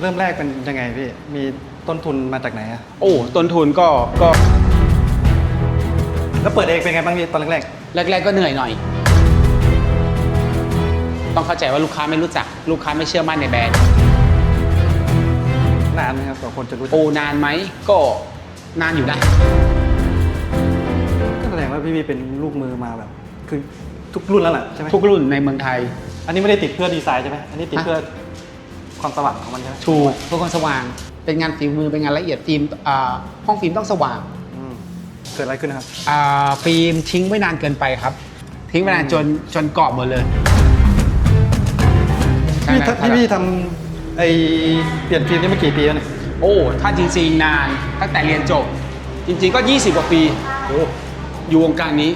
เริ่มแรกเป็นยังไงพี่ มีต้นทุนมาจากไหนอะโอ้ต้นทุนก็ก็แล้วเปิดเองเป็นไงบ้างพี่ตอนแรกแรกๆก็เหนื่อยหน่อย ต้องเข้าใจว่าลูกค้าไม่รู้จัก ลูกค้าไม่เชื่อมั่นในแบรนด์ๆนานไหมครับกว่าคนจะรู้จักโอ้นานไหมก็นานอยู่นะ ก็แสดงว่าพี่พี่เป็นลูกมือมาแบบ คือทุกรุ่นแล้วแหละใช่ไหมทุกรุ่นในเมืองไทย อันนี้ไม่ได้ติดเพื่อดีไซน์ใช่ไหมอันนี้ติดฮะเพื่อ ความสว่างของมันใช่ไหมถูกเพื่อความสว่างเป็นงานฝีมือเป็นงานละเอียดฟิล์มอ่าห้องฟิล์มต้องสว่างอืมเกิดอะไรขึ้นนะครับ อ่าฟิล์มทิ้งไว้นานเกินไปครับ ทิ้งไว้นานจนจนเกาะหมดเลยใช่พี่ไหมถ้าพี่พี่ทำไอเปลี่ยนฟิล์มนี่มากี่ปีแล้วเนี่ยโอ้ถ้าจริงๆนานตั้งแต่เรียนจบ จริง ๆ ก็ 20 กว่าปีโอ้อยู่วงการนี้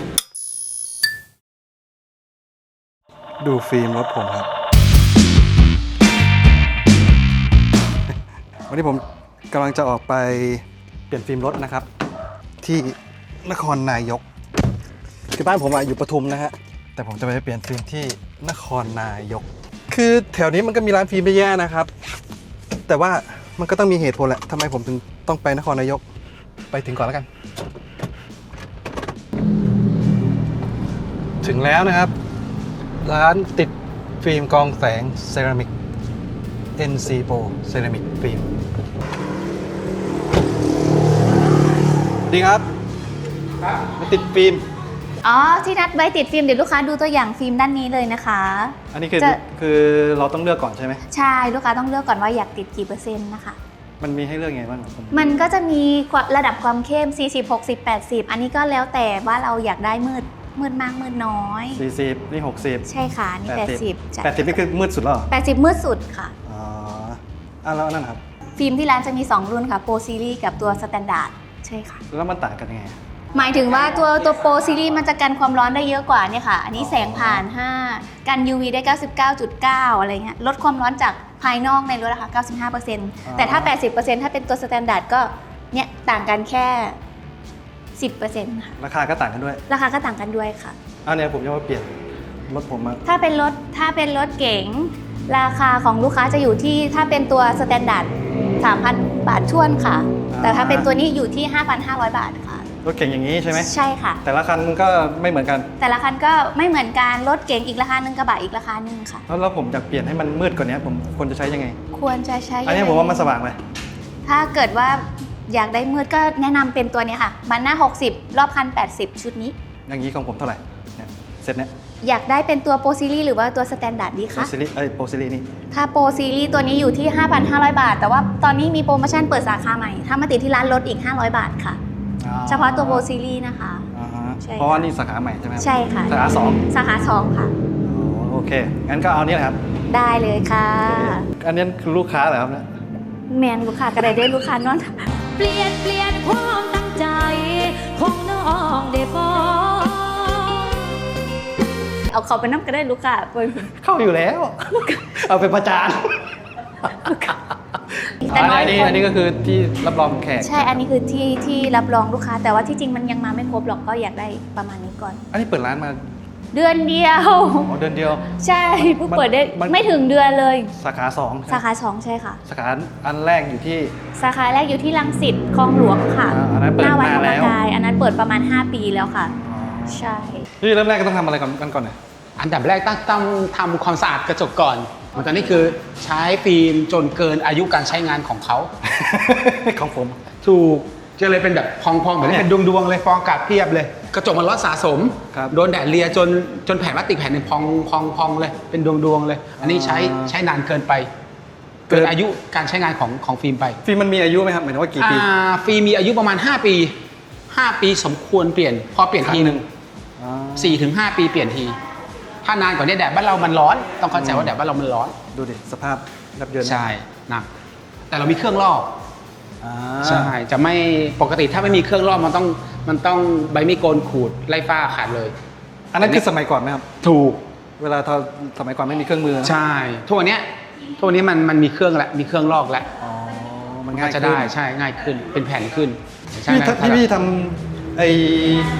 ดูฟิล์มรถผมครับ วันนี้ผมกำลังจะออกไปเปลี่ยนฟิล์มรถนะครับ ที่นครนายก คือบ้านผมอะอยู่ปทุมนะฮะ แต่ผมจะไปเปลี่ยนฟิล์มที่นครนายก คือแถวนี้มันก็มีร้านฟิล์มเยอะแยะนะครับ แต่ว่ามันก็ต้องมีเหตุผลแหละทำไมผมถึงต้องไปนครนายก ไปถึงก่อนแล้วกัน ถึงแล้วนะครับ ร้านติดฟิล์มกองแสงเซรามิก NC Pro เซ รามิกฟิล์มดีครับมาติดฟิล์ม อ๋อ ที่นัดไว้ติดฟิล์มเดี๋ยวลูกค้าดูตัวอย่างฟิล์มด้านนี้เลยนะคะ อันนี้คือจะ คือเราต้องเลือกก่อนใช่ไหม ใช่ลูกค้าต้องเลือกก่อนว่าอยากติดกี่เปอร์เซ็นต์นะคะ มันมีให้เลือกไงบ้างครับผมมันก็จะมีระดับความเข้ม 40 60 80 อันนี้ก็แล้วแต่ว่าเราอยากได้มืดมืดมากมืดน้อย สี่สิบนี่หกสิบใช่ค่ะอันนี่ 80ใช่แปดสิบนี่คือมืดสุดแล้วเหรอ80 มืดสุดค่ะ อ๋ออะแล้วอันนั่นครับ ฟิล์มที่ร้านจะมี 2 รุ่นค่ะโปรซีรีส์กับตัวสแตนดาร์ด ใช่ค่ะ แล้วมันต่างกันยังไงหมายถึงว่าตัวตัวโปรซีรีส์มันจะกันความร้อนได้เยอะกว่าเนี่ยค่ะ อันนี้แสงผ่าน 5 กัน UV ได้ 99.9 อะไรเงี้ย ลดความร้อนจากภายนอกในรถนะคะ95%แต่ถ้า 80%ถ้าเป็นตัวสแตนดาร์ดก็เนี่ยต่างกันแค่ 10%ค่ะ ราคาก็ต่างกันด้วยราคาก็ต่างกันด้วยค่ะ อันเนี้ยผมจะมาเปลี่ยนรถผมมาถ้าเป็นรถถ้าเป็นรถเก๋งราคาของลูกค้าจะอยู่ที่ถ้าเป็นตัวสแตนดาร์ด3,000 บาทช่วนค่ะ แต่ถ้าเป็นตัวนี้อยู่ที่ 5,500 บาทค่ะ รถเก่งอย่างนี้ใช่ไหมใช่ค่ะ แต่ละคันก็ไม่เหมือนกัน แต่ละคันก็ไม่เหมือนกันรถเก๋งอีกราคาหนึ่งกระบะอีกราคาหนึ่งค่ะ แล้วแล้วผมอยากเปลี่ยนให้มันมืดกว่านี้ผมควรจะใช้ยังไง ควรจะใช้อันนี้ผมว่ามันสว่างเลยถ้าเกิดว่าอยากได้มืดก็แนะนำเป็นตัวเนี้ยค่ะบันหน้า 60 รอบคัน 80 ชุดนี้ อย่างนี้ของผมเท่าไหร่เนี่ยเซตเนี้ย อยากได้เป็นตัวโปรซีรีส์หรือว่าตัวสแตนดาร์ดดีโปรคะ ซิลิไอยโปรซิลินี่ถ้าโปรซีรีส์ตัวนี้อยู่ที่ 5,500 บาท แต่ว่าตอนนี้มีโปรโมชั่นเปิดสาขาใหม่ ถ้ามาติดที่ร้านลดอีก 500 บาทค่ะเฉพาะตัวโปรซีรีส์นะคะ อ่าฮะใช่เพราะว่านี่สาขาใหม่ใช่ไหมรับใช่ค่ะ สาขาสองสาขา2ค่ะ อ๋อโอเค งั้นก็เอานี่แหละครับได้เลยค่ะอันนี้คือลูกค้าเหรอครับเนี่ยแมนลูกค้าก็ได้ได้ลูกค้านอน เปลี่ยนเปลี่ยนความตั้งใจ ของน้องได้บ่ เอาเขาไปน้ำก็ได้ลูกค้าเปิดเข้าอยู่แล้ว เอาไปประจานแต่น้อยอันนี้คนอันนี้ก็คือที่รับรองแขกใช่ อันนี้คือที่ที่รับรองลูกค้า แต่ว่าที่จริงมันยังมาไม่ครบหรอกก็อยากได้ประมาณนี้ก่อน อันนี้เปิดร้านมา เดือนเดียวอ๋อเดือนเดียว ใช่เพิ่งเปิดได้มันไม่ถึงเดือนเลย สาขาสองสาขาสองใช่ค่ะ สาขาอันแรกอยู่ที่ สาขาแรกอยู่ที่ลังสิตคลองหลวงค่ะอ่าอันนั้นเปิดหน้าวัดธรรมนานแล้วกายอันนั้นเปิดประมาณ 5 ปีแล้วค่ะ ใช่ นี่เริ่มแรกก็ต้องทำอะไรก่อนกันก่อนเนี่ยอันดับแรกต้องต้องทำความสะอาดกระจกก่อนตอนนี้คือใช้ฟิล์มจนเกินอายุการใช้งานของเขา ของผม ถูกจะเลยเป็นแบบพองๆแบบนี้เป็นดวงๆเลยฟองอากาศเพียบเลย กระจกมันร้อนสะสมครับโดนแดดเลียจนจนแผ่นพลาสติกแผ่นหนึ่งพองพองพองเลย เป็นดวงๆเลย อันนี้ใช้อ่าใช้นานเกินไป เกินอายุการใช้งานของของฟิล์มไป ฟิล์มมันมีอายุไหมครับหมายถึงว่ากี่ปีอ่าฟิล์มมีอายุประมาณ 5 ปี 5 ปีสมควรเปลี่ยน พอเปลี่ยนทีหนึ่งอ๋อ 4ถึง5ปีเปลี่ยนที ถ้านานกว่านี้แดดบ้านเรามันร้อน ต้องเข้าใจว่าแดดบ้านเรามันร้อน ดูดิสภาพยับเยินใช่หนักแต่เรามีเครื่องรอบอ่าใช่จะไม่ปกติถ้าไม่มีเครื่องรอบมันต้องมันต้องใบมีดโกนขูดไล่ฝ้าขาดเลย อันนั้นคือสมัยก่อนไหมครับถูกเวลาเราสมัยก่อนไม่มีเครื่องมือ ใช่ทุกวันเนี้ยทุกวันนี้มันมันมีเครื่องแล้วมีเครื่องลอกแล้วอ๋อมันก็ง่ายจะขึ้นได้ใช่ง่ายขึ้นเป็นแผ่นขึ้นใช่พี่ไหมถ้าพี่พี่ทำไอ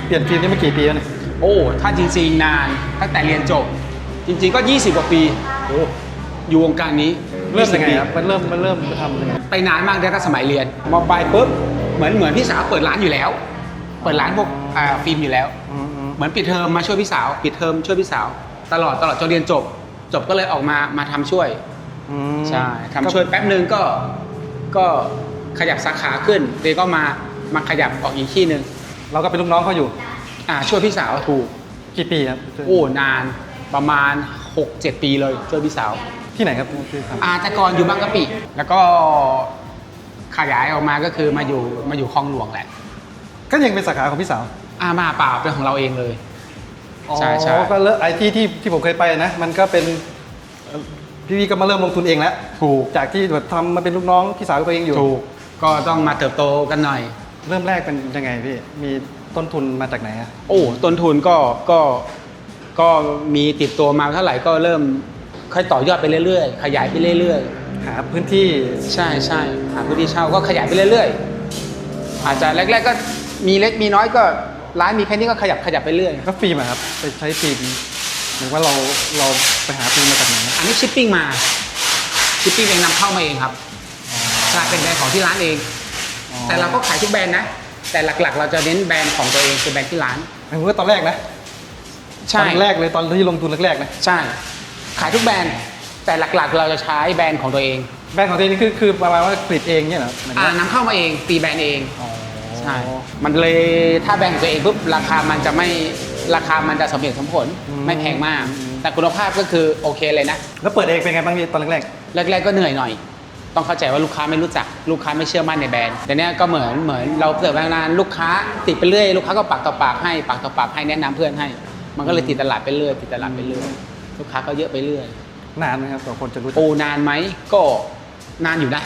เปลี่ยนฟิล์มนี่มากี่ปีแล้วเนี่ย โอ้ ถ้าจริงๆนานตั้งแต่เรียนจบ จริงๆก็ 20 กว่าปี โอ้อยู่วงการนี้อเริ่มยังไง20ครับ มันเริ่มมันเริ่มทำยังไงไปนานมากตั้งแต่สมัยเรียนมปลายปุ๊บเหมือนเหมือนพี่สาวเปิดร้านอยู่แล้ว เปิดร้านพวกอ่าฟิล์มอยู่แล้ว อืมอืมเหมือนปิดเทอมมาช่วยพี่สาวปิดเทอมช่วยพี่สาว ตลอดตลอดจนเรียนจบ จบก็เลยออกมามาทำช่วย อืมใช่ทำช่วยแป๊บนึงก็ก็ขยับสาขาขึ้นเดยวก็มามาขยับออกอีกที่หนึ่งเราก็เป็นลูกน้องเขาอยู่ อ่าช่วยพี่สาวถูกกี่ปีครับโอ้นานประมาณ 6-7 ปีเลยช่วยพี่สาว ที่ไหนครับที่ทำอาแต่ก่อนอยู่บางกะปิแล้วก็ขยายออกมาก็คือมาอยู่มาอยู่คลองหลวงแหละก็ยังเป็นสาขาของพี่สาวอามาเปล่าเป็นของเราเองเลยใช่ใช่อ๋อก็เลิกไอที่ที่ที่ผมเคยไปนะ มันก็เป็นเอ่อพี่วีก็มาเริ่มลงทุนเองแล้วถูก จากที่แบบทำมาเป็นลูกน้องพี่สาวตัวเองอยู่ ถูกก็ต้องมาเติบโตกันหน่อย เริ่มแรกเป็นยังไงพี่ มี ต้นทุนมาจากไหนอะโอ้ต้นทุนก็ก็ก็มีติดตัวมาเท่าไหร่ก็เริ่มค่อยต่อยอดไปเรื่อยๆ ขยายไปเรื่อยหาพื้นที่ๆ ใช่ใช่หาพื้นที่เช่าก็ขยายไปเรื่อยๆ อาจจะแรกๆก็มีเล็กมีน้อยก็ร้านมีแค่นี้ก็ขยับขยับไปเรื่อยก็ฟิล์มอะครับไปใช้ฟิล์มหรือว่าเราเราไปหาฟิล์มมาจากไหนอะอันนี้ชิปปิ้งมาชิปปิ้งเองนำเข้ามาเองครับใช่เป็นแบรนด์ของที่ร้านเองอ๋อแต่เราก็ขายทุกแบรนด์นะ แต่หลักๆ เราจะเน้นแบรนด์ของตัวเองคือแบรนด์ที่ร้านหมายถึงว่าตอนแรกนะตอนแรกเลยตอนที่ลงทุนแรกๆนะใช่ ขายทุกแบรนด์ แต่หลักๆ เราจะใช้แบรนด์ของตัวเองแบรนด์ของตัวเองนี่คือคือประมาณว่าผลิตเองเนี่ยเหรอหมายถึงอ่าว่านำเข้ามาเองตีแบรนด์เอง อ๋อใช่ มันเลยถ้าแบรนด์ของตัวเองปุ๊บราคามันจะไม่ราคามันจะสมเหตุสมผลไม่แพงมาก แต่คุณภาพก็คือโอเคเลยนะ แล้วเปิดเองเป็นไงบ้างพี่ตอนแรกแรกๆก็เหนื่อยหน่อย ต้องเข้าใจว่าลูกค้าไม่รู้จักลูกค้าไม่เชื่อมั่นในแบรนด์แต่เนี้ยก็เหมือนเหมือนเราเปิดมานานลูกค้าติดไปเรื่อยลูกค้าก็ปากต่อปากให้ปากต่อปากให้แนะนำเพื่อนให้ มันก็เลยติดตลาดไปเรื่อยติดตลาดไปเรื่อยลูกค้าก็เยอะไปเรื่อยๆนานไหมครับกว่าคนจะรู้จักโอ้นานไหมก็นานอยู่นะ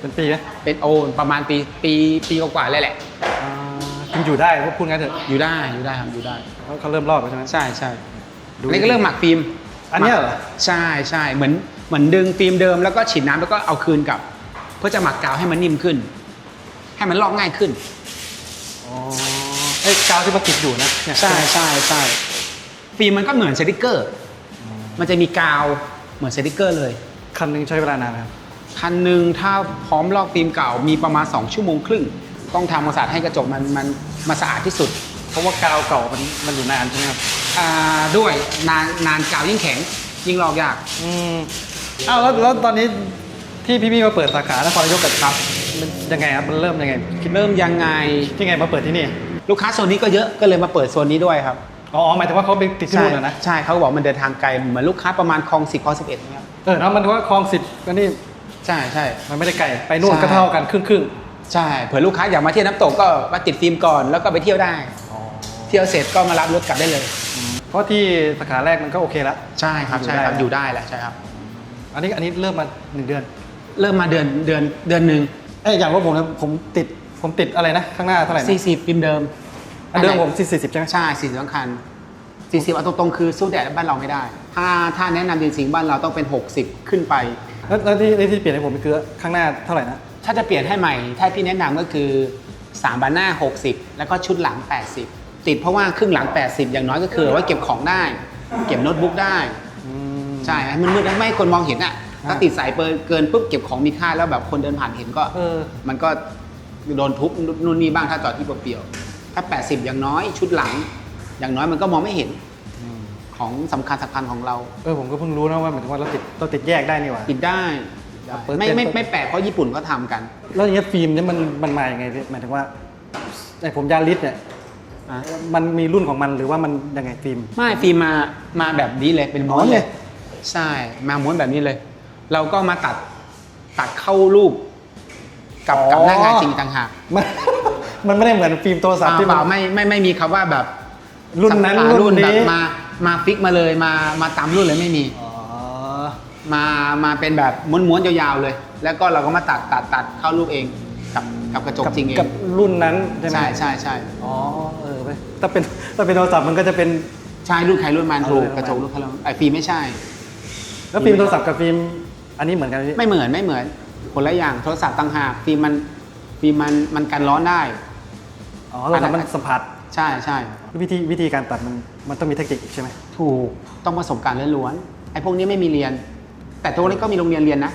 เป็นปีไหมเป็นโอประมาณปีปีปีกว่าๆเลยแหละอ่าคุณอยู่ได้พูดงั้นเถอะอยู่ได้อยู่ได้ครับอยู่ได้เขาเขาเริ่มรอบแล้วใช่ไหมใช่ใช่ดูอันนี้ก็เริ่มหมักฟิล์มอันเนี้ยเหรอใช่ใช่เหมือน เหมือนดึงฟิล์มเดิมแล้วก็ฉีดน้ำแล้วก็เอาคืนกลับ เพื่อจะหมักกาวให้มันนิ่มขึ้น ให้มันลอกง่ายขึ้นอ๋อไอ้กาวที่มาติดอยู่นะเนี่ยใช่ใช่ใช่ฟิล์มมันก็เหมือนสติกเกอร์ มันจะมีกาวเหมือนสติกเกอร์เลยคันหนึงใช้เวลานานไหมครับคันหนึ่งถ้าพร้อมลอกฟิล์มเก่ามีประมาณ 2 ชั่วโมงครึ่ง ต้องทำความสะอาดให้กระจกมันมันมาสะอาดที่สุดเพราะว่ากาวเก่ามันมันอยู่นานใช่ไหมครับอ่าด้วยนานนานกาวยิ่งแข็งยิ่งลอกยาก อืม อ้าวแล้วแล้วตอนนี้ที่พี่มี่มาเปิดสาขานครนายกกับครับมันยังไงครับมันเริ่มยังไงคิดเริ่มยังไงที่ไงมาเปิดที่นี่ลูกค้าโซนนี้ก็เยอะก็เลยมาเปิดโซนนี้ด้วยครับอ๋อหมายถึงว่าเขาไปติดที่นู่นนะนะใช่เขาบอกมันเดินทางไกลเหมือนลูกค้าประมาณคลองสิบคลองสิบเอ็ดเนี่ยเออแล้วมันว่าคลองสิบก็นี่ใช่ใช่ มันไม่ได้ไกลไปนู่นใช่ ก็เท่ากันครึ่งครึ่งใช่เผื่อลูกค้าอยากมาเที่ยวน้ำตกก็มาติดฟิล์มก่อนแล้วก็ไปเที่ยวได้ๆอ๋อเที่ยวเสร็จก็มารับรถกลับได้เลย เพราะที่สาขาแรกมันก็โอเคแล้วใช่ครับใช่ครับออยู่ยู่ได้ได้แหละใช่ครับ อันนี้อันนี้เริ่มมาหนึ่งเดือน เริ่มมาเดือนเดือนเดือนหนึ่งเอ้ยอย่างว่าผมนะผมติดผมติดอะไรนะ ข้างหน้าเท่าไหร่นะสี่สิบฟิล์มเดิมอันเดิมผมสี่สิบใช่ไหมใช่สี่สิบคันสี่สิบเอาตรงๆคือสู้แดดบ้านเราไม่ได้ ถ้าถ้าแนะนำจริงๆบ้านเราต้องเป็น60ขึ้นไป แล้วแล้วที่ที่เปลี่ยนให้ผมคือข้างหน้าเท่าไหร่นะถ้าจะเปลี่ยนให้ใหม่ ถ้าพี่แนะนำก็คือ3บานหน้า 60 แล้วก็ชุดหลัง 80 ติดเพราะว่าครึ่งหลัง 80 อย่างน้อยก็คือไว้เก็บของได้ เก็บโน้ตบุ๊กได้อืม ใช่ให้มันมืดๆไม่ให้คนมองเห็นอะถ้าติดสายเปินเกินปุ๊บเก็บของมีค่าแล้วแบบคนเดินผ่านเห็นก็เออ มันก็โดนทุบนู่นนี่บ้างถ้าจอดที่เปลี่ยวๆถ้า 80 อย่างน้อยชุดหลัง อย่างน้อยมันก็มองไม่เห็นของสำคัญสำคัญของเรา เออผมก็เพิ่งรู้นะว่าหมายถึงว่าเราติดเราติดแยกได้นี่หว่าติดได้ได้เปิดไม่เต็มไม่เปิดไม่แปลกเพราะญี่ปุ่นก็ทำกัน แล้วอย่างเงี้ยฟิล์มเนี่ยมันมันมาอย่างไงพี่หมายถึงว่าไอผมยาลิสเนี่ยอะมันมีรุ่นของมันหรือว่ามันยังไงฟิล์ม ไม่ฟิล์มมามาแบบนี้เลยเป็นม้วนอ๋อเลเลยย ใช่มาม้วนแบบนี้เลย เราก็มาตัดตัดเข้ารูปกับกับหน้างานจริงต่างหากมันมันไม่ได้เหมือนฟิล์มโทรศัพท์ที่เปมันล่าไม่ไม่ไม่มีคำว่าแบบรุ่นนั้นอ่ารุ่นแบนี้บมามาฟิกมาเลยมามาตามรุ่นเลยไม่มีอ๋อมามาเป็นแบบม้วนๆยาวๆเลย แล้วก็เราก็มาตัดตัดตัดเข้ารูปเองกับกับกระจกกับจริงเองกับรุ่นนั้นใช่ไหมใช่ใช่ใช่อ๋อเออไปถ้าเป็นถ้าเป็นโทรศัพท์มันก็จะเป็นใช่รุ่นใครรุ่นมันเอาถูกเลยกระจกรุ่นใครรุ่นมันไอฟิล์มไม่ใช่ แล้วฟิล์มโทรศัพท์กับฟิล์มอันนี้เหมือนกันไหมพี่ ไม่เหมือนไม่เหมือนคนละอย่างโทรศัพท์ต่างหากฟิล์มมันฟิล์มมันมันกันร้อนได้ อ๋อโทรศัพท์มันสัมผัสใช่ใช่วิธีวิธีการตัดมันมันต้องมีเทคนิคอีกใช่ไหมถูกต้องประสบการณ์ล้วนๆไอ้พวกนี้ไม่มีเรียน แต่ทุกวันนี้ก็มีโรงเรียนเรียนนะ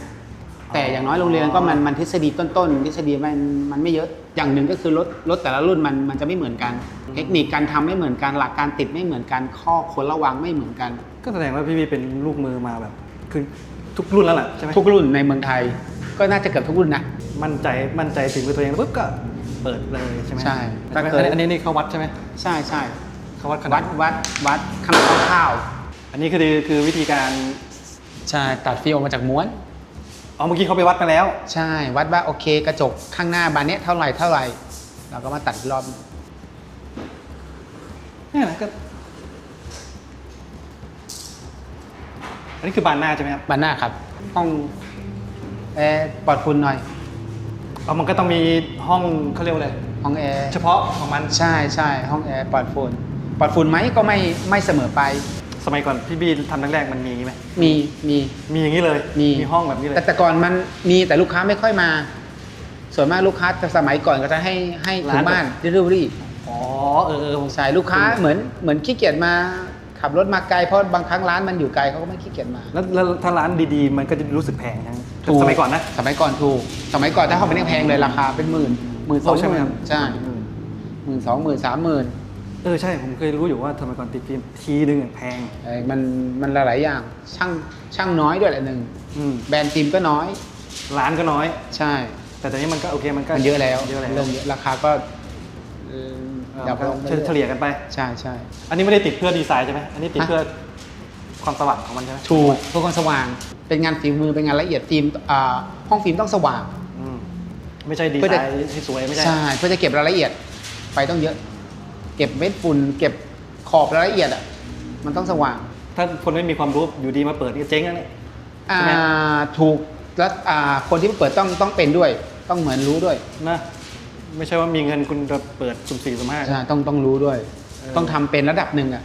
แต่อย่างน้อยโรงเรียนก็มันมันทฤษฎีต้นๆทฤษฎีมันมันไม่เยอะอย่างหนึ่งก็คือรถรถแต่ละรุ่นมันมันจะไม่เหมือนกัน เทคนิคการทำไม่เหมือนกันหลักการติดไม่เหมือนกันข้อควรระวังไม่เหมือนกัน ก็แสดงว่าพี่บีเป็นลูกมือมาแบบ คือทุกรุ่นแล้วแหละใช่ไหมทุกรุ่นในเมืองไทย ก็น่าจะเกือบทุกรุ่นนะ มั่นใจมั่นใจถึงมือตัวเองปุ๊บก็เปิดเลยใช่ไหมใช่อันนี้อันนี้นี่เขาวัดใช่ไหมใช่ใช่เขาวัดขนาวัดดวัดวัดขนาดคร่าว อันนี้คือคือวิธีการๆใช่ตัดฟิล์มออกมาจากม้วนอ๋อเมื่อกี้เขาไปวัดมาแล้ว ใช่วัดว่าโอเค กระจกข้างหน้าบานเนี้ยเท่าไหร่เท่าไหร่เราก็มาตัดอีกรอบเนี่ยนะก็ อันนี้คือบานหน้าใช่ไหมครับบานหน้าครับห้องแอร์ปลอดฝุ่นหน่อยอ๋อมันก็ต้องมีห้องเขาเรียกว่าอะไรห้องแอร์เฉพาะของมันใช่ใช่ห้องแอร์ปลอดฝุ่นปลอดฝุ่นไหมก็ไม่ไม่เสมอไป สมัยก่อนพี่บีทำแรกๆมันมีอย่างนี้ไหมมีมีมีอย่างนี้เลยมีห้องแบบนี้เลยแต่แต่ก่อนมันมีแต่ลูกค้าไม่ค่อยมา ส่วนมากลูกค้าแต่สมัยก่อนก็จะให้ให้ถึงบ้านเดลิเวอรี่อ๋อเออเออผมใช่ลูกค้าเหมือนเหมือนขี้เกียจมา ขับรถมาไกลเพราะบางครั้งร้านมันอยู่ไกลเขาก็ไม่ขี้เกียจมา แล้วแล้วถ้าร้านดีๆ มันก็จะรู้สึกแพงนะสมัยก่อนนะ สมัยก่อนถูก สมัยก่อนถ้าเขาเป็นแพงเลยราคาเป็นหมื่นหมื่นสองใช่หไหมมื่คนรับ ใช่หมื่นสองหมื่นสามหมื่นเออใช่ ผมเคยรู้อยู่ว่าสมัยก่อนติดฟิล์มทีนึงอะแพง เอ้ยมันมันหลายๆอย่างช่างช่างน้อยด้วยแหละหนึ่งอืมแบรนด์ฟิล์มก็น้อย ร้านก็น้อย ใช่ แต่ตอนนี้มันก็โอเคมันก็มันเยอะแล้วเยอะแล้ว เริ่มเยอะราคาก็เอ่อเออ ดับลงมันก็เฉลี่ยกันไป ใช่ใช่อันนี้ไม่ได้ติดเพื่อดีไซน์ใช่ไหมอันนี้ติดฮะเพื่อความสว่างของมันใช่ไหมถูกเพื่อความสว่างเป็นงานฝีมือเป็นงานละเอียดฟิล์มอ่าห้องฟิล์มต้องสว่างอืมไม่ใช่ดีเพื่อไซจะน์ให้สวยไม่ใช่ใช่เพื่อจะเก็บรายละเอียดไฟต้องเยอะ เก็บเม็ดฝุ่นเก็บขอบรายละเอียดอะมันต้องสว่าง ถ้าคนไม่มีความรู้อยู่ดีมาเปิดนี่เจ๊งแล้วเนี่ยอ่าใช่ไหมถูกแล้วอ่าคนที่เปิดต้องต้องเป็นด้วย ต้องเหมือนรู้ด้วยนะ ไม่ใช่ว่ามีเงินคุณจะเปิดสุ่มสี่สุ่มห้า ใช่ต้องต้องรู้ด้วย เออ ต้องทำเป็นระดับหนึ่งอะ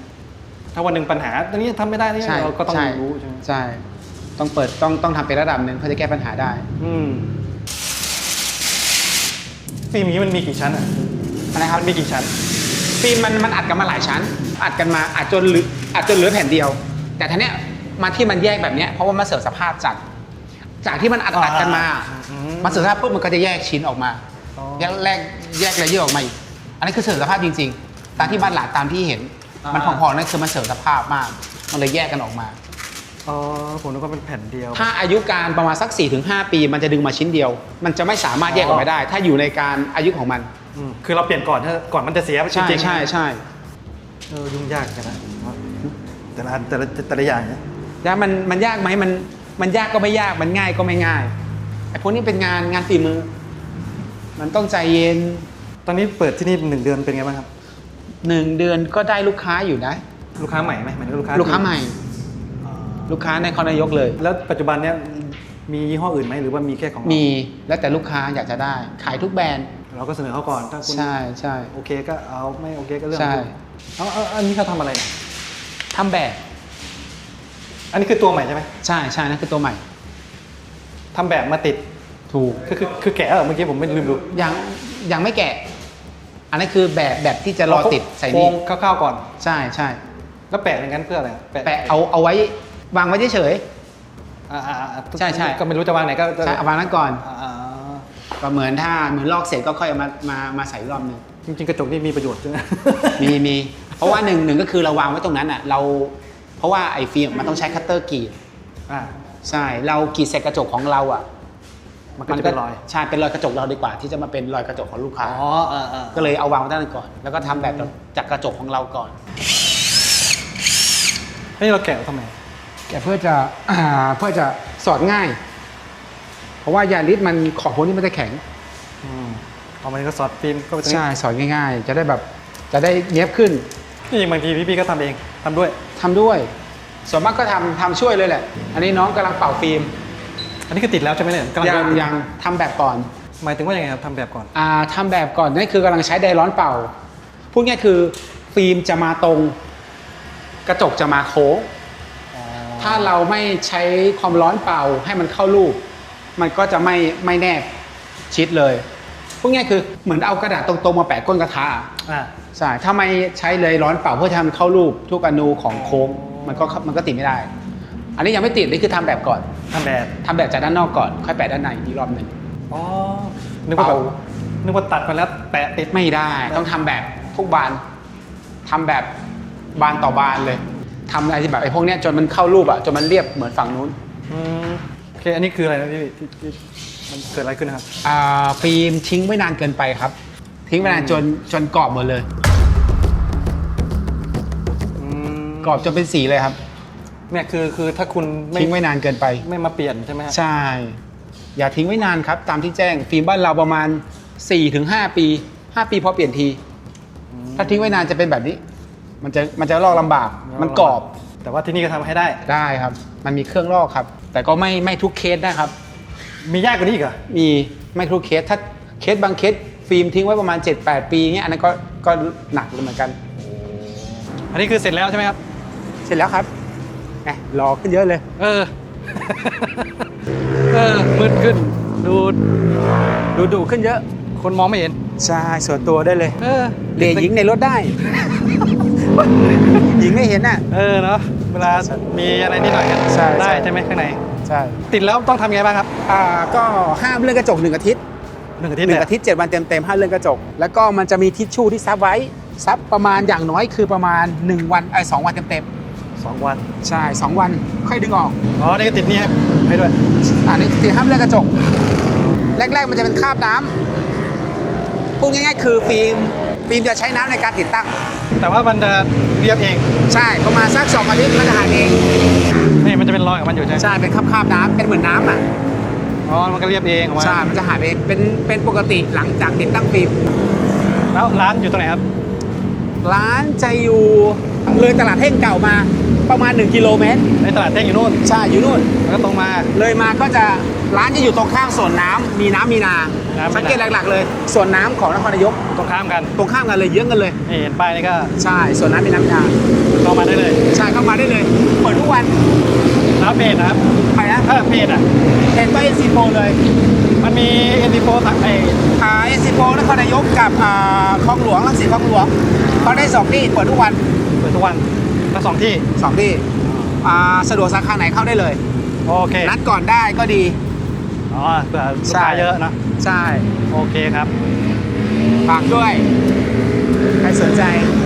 ถ้าวันหนึ่งปัญหาตอนนี้ทำไม่ได้นี่ใช่เราก็ต้องใช่ รู้ใช่ไหมใช่ ต้องเปิดต้องต้องทำเป็นระดับหนึ่งเพื่อจะแก้ปัญหาได้ อืมฟิล์มนี้มันมีกี่ชั้นอะอะไรครับ มันมีกี่ชั้น ฟิล์มมันมันอัดกันมาหลายชั้น อัดกันมาอัดจนเหลืออัดจนเหลือแผ่นเดียว แต่ทีเนี้ยมาที่มันแยกแบบเนี้ยเพราะว่ามันเสื่อมสภาพจัดจากที่มันอัดอัดกันมาอืม มันเสื่อมสภาพปุ๊บมันก็จะแยกชิ้นออกมาอ๋อ แยกแรกแยกเลเยอร์ออกมาอีก อันนี้คือเสื่อมสภาพจริงๆ ตามที่บ้านหลานตามที่เห็น อ่ามั มันพองๆนั่นคือมันเสื่อมสภาพมาก มันเลยแยกกันออกมา อ๋อผมนึกว่าเป็นแผ่นเดียว ถ้าอายุการประมาณสัก 4-5 ปี มันจะดึงมาชิ้นเดียว มันจะไม่สามารถแยกออกมาได้ ถ้าอยู่ในการอายุของมัน อืมคือเราเปลี่ยนก่อนถ้าก่อนมันจะเสียจใช่ริงๆใช่ใช่ เออยุ่งยากกันนะแต่ละอันแต่ละแต่ละอย่างเนี่ยยากมันมันยากไหมมันมันยากก็ไม่ยากมันง่ายก็ไม่ง่ายไอ้พวกนี้เป็นงานงานฝีมือ มันต้องใจเย็นตอนนี้เปิดที่นี่หนึ่งเดือนเป็นไงบ้างครับ หนึ่งเดือนก็ได้ลูกค้าอยู่นะ ลูกค้าใหม่ไหมหมายถึงลูกค้าลูกค้าใหม่อ๋อลูกค้าในคอนายกเลย แล้วปัจจุบันเนี้ยมียี่ห้ออื่นไหมหรือว่ามีแค่ของเรามีแล้วแต่ลูกค้าอยากจะได้ ขายทุกแบรนด์ เราก็เสนอเขาก่อนถ้าคุณใช่ใช่ โอเคก็เอาไม่โอเคก็เรื่องใช่ของคุณเอาเอาอันนี้เขาทำอะไรเนี่ยทำแบบ อันนี้คือตัวใหม่ใช่ไหมใช่ใช่นั่นคือตัวใหม่ ทำแบบมาติด ถูกคือคือคือแกะเหรอเมื่อกี้ผมไม่ลืมดูยังยังไม่แกะ อันนั้นคือแบบแบบที่จะรอติดใส่โครนี่งคร่าวๆก่อน ใช่ใช่แล้วแปะอย่างนั้นเพื่ออะไรแปะเอาเอาไว้วางไว้เฉย อ่าอ่าอ่าใช่ใช่ ก็ไม่รู้จะวางไหนก็ๆใช่เอาวางนั้นก่อน อ่าอ่าก็เหมือนถ้าเหมือนลอกเสร็จก็ค่อยเอามามามาใส่อีกรอบหนึง จริงๆกระจกนี่มีประโยชน์ใช่ไหม มีมีเพราะว่าหนึ่งหนึ่งก็คือเราวางไว้ตรงนั้นอะเรา เพราะว่าไอ้ฟิล์มมันต้องใช้คัตเตอร์กรีดอ่า ใช่ เรากรีดเสร็จกระจกของเราอะ มันก็จะเป็นรอยใช่เป็นรอยกระจกเราดีกว่า ที่จะมาเป็นรอยกระจกของลูกค้าอ๋อเออเออก็เลยเอาวางไว้ด้านนั้นก่อน แล้วก็ทำแบบจากกระจกของเราก่อนเฮ้ยเราแกะทำไมแกเพื่อจะอ่าเพื่อจะสอดง่าย เพราะว่ายาลิสมันขอบพวกนี้มันจะแข็งอืมเอามันก็สอดฟิล์มก็ไปตรงนี้ใช่สอดง่าย ๆ จะได้แบบจะได้เนี้ยบขึ้นจริงๆบางทีพี่ๆก็ทำเองทำด้วยทำด้วย ส่วนมากก็ทำทำช่วยเลยแหละ อันนี้น้องกำลังเป่าฟิล์ม อันนี้คือติดแล้วใช่ไหมเนี่ยกำลัยังยังทำแบบก่อนหมายถึงว่ายังไงครับทำแบบก่อน อ่าทำแบบก่อนนั่นคือกำลังใช้ไดร้อนเป่า พูดง่ายคือฟิล์มจะมาตรง กระจกจะมาโค้งถ้าเราไม่ใช้ความร้อนเป่าให้มันเข้ารูป มันก็จะไม่ไม่แนบชิดเลยพูดง่ายคือเหมือนเอากระดาษตรงๆมาแปะก้นกระทะอ่าใช่ถ้าไม่ใช้เลยร้อนเป่าเพื่อทำให้มันเข้ารูปทุกอนูของโค้งมันก็มันก็ติดไม่ได้ อันนี้ยังไม่ติดนี่คือทำแบบก่อนอ ทำแบบทำแบบจากด้านนอกก่อน ค่อยแปะด้านในอีกรอบหนึ่ง อ๋อนึกว่าแบบเป่า นึกว่าตัดไปแล้วแปะติด ไม่ได้ต้องทำแบบทุกบานทำแบบบานต่อบานเลยทำอะไรที่แบบไอ้พวกเนี้ยจนมันเข้ารูปอะจนมันเรียบเหมือนฝั่งนู้นอืมโอเค อันนี้คืออะไรนะพี่ที่ที่มันเกิดอะไรขึ้นนะครับ อ่าฟิล์มทิ้งไว้นานเกินไปครับ ทิ้งไว้นานจนจนกรอบหมดเลย อืมกรอบจนเป็นสีเลยครับ เนี่ยคือคือถ้าคุณไม่ทิ้งไว้นานเกินไปไม่มาเปลี่ยนใช่ไหมฮะใช่ อย่าทิ้งไว้นานครับ ตามที่แจ้งฟิล์มบ้านเราประมาณ 4-5 ปี 5 ปีพอเปลี่ยนที ถ้าทิ้งไว้นานจะเป็นแบบนี้ มันจะมันจะลอกลำบากมันกรอบ แต่ว่าที่นี่ก็ทำให้ได้ ได้ครับ มันมีเครื่องลอกครับ แต่ก็ไม่ไม่ทุกเคสนะครับ มียากกว่านี้อีกเหรอมีไม่ทุกเคสถ้าเคสบางเคสฟิล์มทิ้งไว้ประมาณ 7-8 ปีเงี้ยอันนั้นก็ก็หนักเลยเหมือนกัน อันนี้คือเสร็จแล้วใช่ไหมครับ เสร็จแล้วครับ ไงรอขึ้นเยอะเลย เออ เออมืดขึ้น ดู ดูดูขึ้นเยอะ คนมองไม่เห็น ใช่ส่วนตัวได้เลย เออเดทหญิงในรถได้ หญิงไม่เห็นน่ะ เออเนาะ เวลามีอะไรนิดหน่อยกันใช่ได้ใช่ใช่ไหมข้างใน ใช่ ติดแล้วต้องทำยังไงบ้างครับ อ่า ก็ห้ามเลื่อนกระจกหนึ่งอาทิตย์หนึ่งอาทิตย์หเลนึ่ยงอาทิตย์เจ็ดวันเต็มเต็มๆห้ามเลื่อนกระจก แล้วก็มันจะมีทิชชู่ที่ซับไว้ซับประมาณอย่างน้อยคือประมาณ 1 วันไอ้ยสองวันเต็มเต็ม สองวันๆใช่สองวันค่อยดึงออกอ๋อนี่ก็ติดนี่ให้ด้วยอันนี้คือห้ามเลื่อนกระจก แรก ๆ มันจะเป็นคราบน้ำพูดง่ายๆ คือฟิล์มฟิล์มจะใช้น้ำในการติดตั้ง แต่ว่ามันจะเรียบเอง ใช่ประมาณสักสองอาทิตย์มันจะหายเองนี่มันจะเป็นรอยของมันอยู่ใช่ไหมใช่เป็นคราบๆน้ำเป็นเหมือนน้ำอะอ๋อมันก็เรียบเองออกมาใช่มันจะหายไปเองเป็นเป็นปกติหลังจากติดตั้งฟิล์มแล้วร้านอยู่ตรงไหนครับ ร้านจะอยู่เลยตลาดเท่งเก่ามา ประมาณ 1 กิโลเมตร ในตลาดเต้งอยู่นู่นใช่อยู่นู่น แล้วก็ตรงมา เลยมาก็จะร้านจะอยู่ตรงข้างสวนน้ำมีน้ำมีนาน้ำมีนา สังเกตหลักๆ เลยสวนน้ำของนครนายกตรงข้ามกันตรงข้ามกันเลยเยื้องกันเลย นี่เห็นป้ายนี่ก็ใช่สวนน้ำมีน้ำมีนาเข้ามาได้เลยใช่เข้ามาได้เลยเปิดทุกวันแล้วเพจนะครับไปนะถ้าเพจอะ เห็นตัวเอ็นซีโเลยมันมีเอ็นดีโฟทักไออ่าเอ็นซีโนครนายกกับอ่าคลองหลวงรังสิตคลองหลวงเขาได้สองที่เปิดทุกวัน เปิดทุกวัน ทั้งสองที่สองที่อ่าสะดวกสาขาไหนเข้าได้เลย โอเคนัดก่อนได้ก็ดี อ๋อเผื่อลูกใช่ค้าเยอะเนอะใช่ โอเคครับ ฝากด้วย ใครสนใจโ